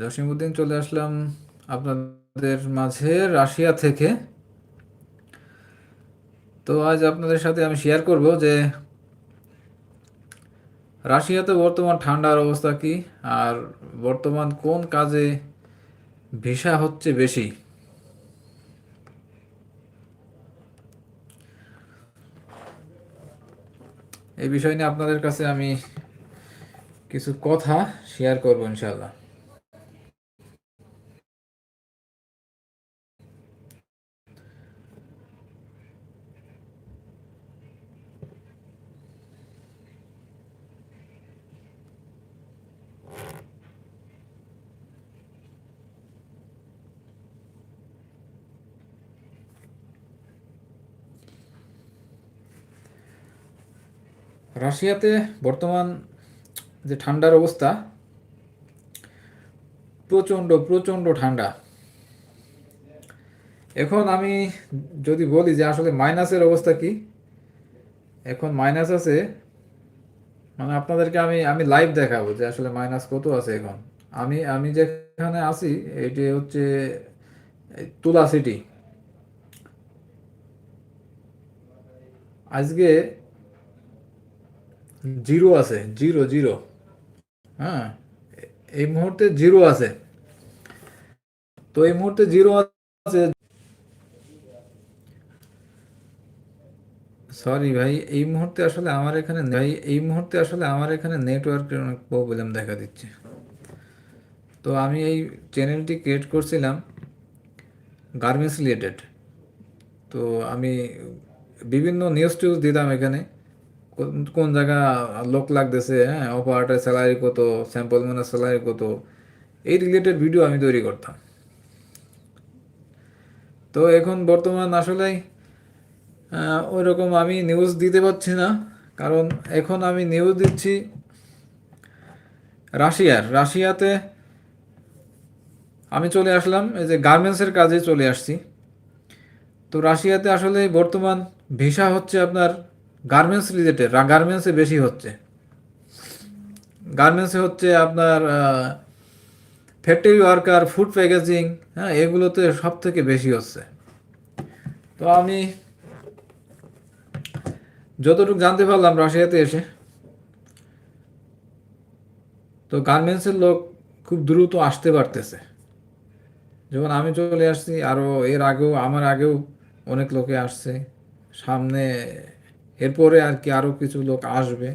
জসিমউদ্দিন চলে আসলাম আপনাদের মাঝে রাশিয়া থেকে। তো আজ আপনাদের সাথে আমি শেয়ার করব যে রাশিয়াতে বর্তমান ঠান্ডার অবস্থা কি আর বর্তমান কোন কাজে ভিসা হচ্ছে বেশি? এই বিষয় নিয়ে আপনাদের কাছে আমি কিছু কথা শেয়ার করব ইনশাল্লাহ রাশিয়াতে বর্তমান যে ঠান্ডার অবস্থা, প্রচণ্ড প্রচণ্ড ঠান্ডা। এখন আমি যদি বলি যে আসলে মাইনাসের অবস্থা কি, এখন মাইনাস আছে মানে আপনাদেরকে আমি আমি লাইভ দেখাবো যে আসলে মাইনাস কত আছে এখন। আমি আমি যেখানে আছি, এটি হচ্ছে তুলা সিটি আজকে জিরো আছে, জিরো জিরো। হ্যাঁ এই মুহূর্তে জিরো আছে। তো এই মুহূর্তে জিরো আছে। সরি ভাই, এই মুহূর্তে আসলে আমার এখানে ভাই, এই মুহূর্তে আসলে আমার এখানে নেটওয়ার্কের অনেক প্রবলেম দেখা দিচ্ছে। তো আমি এই চ্যানেলটি ক্রিয়েট করছিলাম গার্মেন্টস রিলেটেড তো আমি বিভিন্ন নিউজ টিউজ দিতাম এখানে। কোন- জায়গা লোক লাগতেছে হ্যাঁ? অপারেটার স্যালারি কত স্যাম্পল ম্যানের স্যালারি কত? এই রিলেটেড ভিডিও আমি তৈরি করতাম। তো এখন বর্তমান আসলেই ওই রকম আমি নিউজ দিতে পারছি না, কারণ এখন আমি নিউজ দিচ্ছি রাশিয়ার। রাশিয়াতে আমি চলে আসলাম, এই যে গার্মেন্টসের কাজে চলে আসছি। তো রাশিয়াতে আসলে বর্তমান ভিসা হচ্ছে আপনার গার্মেন্টস রিলেটেড গার্মেন্টসে বেশি হচ্ছে। গার্মেন্টসে হচ্ছে আপনার ফ্যাক্টরি ওয়ার্কার ফুড প্যাকেজিং হ্যাঁ এগুলোতে সব থেকে বেশি হচ্ছে। তো আমি যতটুকু জানতে পারলাম রাশিয়াতে এসে, তো গার্মেন্টসের লোক খুব দ্রুত আসতে পারতেছে। যখন আমি চলে আসছি আরও এর আগেও, আমার আগেও অনেক লোকে আসছে, সামনে এরপরে আর কি আরও কিছু লোক আসবে।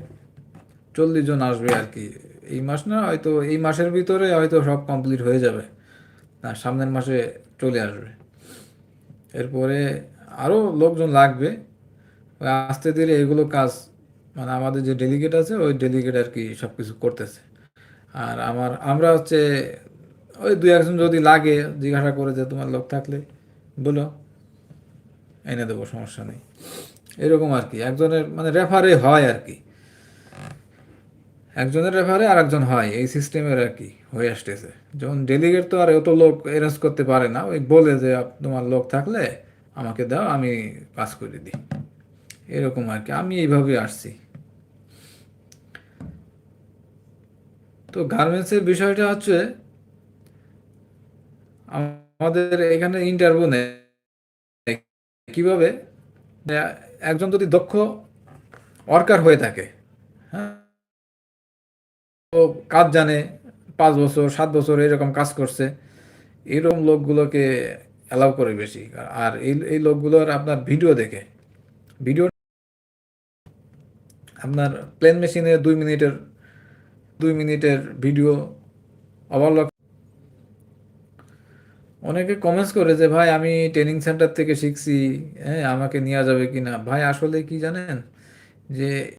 চল্লিশ জন আসবে আর কি। এই মাস না, হয়তো এই মাসের ভিতরে হয়তো সব কমপ্লিট হয়ে যাবে। আর সামনের মাসে চলে আসবে। এরপরে আরও লোকজন লাগবে। আস্তে ধীরে এগুলো কাজ মানে আমাদের যে ডেলিগেট আছে, ওই ডেলিগেট আর কি সব কিছু করতেছে। আর আমার, আমরা হচ্ছে, ওই দুই একজন যদি লাগে, জিজ্ঞাসা করে যে তোমার লোক থাকলে, বলো। এনে দেবো, সমস্যা নেই। এরকম আর কি। একজনের মানে রেফারে হয় আর কি। একজনের রেফারে আর একজন হয় এই সিস্টেমের আর কি হয়ে আসতেছে। যখন ডেলিগেট তো আর অত লোক অ্যারেঞ্জ করতে পারে না, ওই বলে যে তোমার লোক থাকলে আমাকে দাও, আমি পাস করে দিই। এরকম আর কি। আমি এইভাবে আসছি। তো গার্মেন্টসের বিষয়টা হচ্ছে, আমাদের এখানে ইন্টারভিউ নেয়। কীভাবে? একজন যদি দক্ষ ওয়ার্কার হয়ে থাকে হ্যাঁ? ও কাজ জানে, পাঁচ বছর, সাত বছর এরকম কাজ করছে, এরকম লোকগুলোকে অ্যালাউ করে বেশি। আর এই এই লোকগুলোর আপনার ভিডিও দেখে ভিডিও আপনার প্লেন মেশিনে দুই মিনিটের দুই মিনিটের ভিডিও অবলোক অনেকে কমেন্টস করে যে, ভাই, আমি ট্রেনিং সেন্টার থেকে শিখছি হ্যাঁ আমাকে নেওয়া যাবে কি না ভাই, আসলে কি জানেন? যে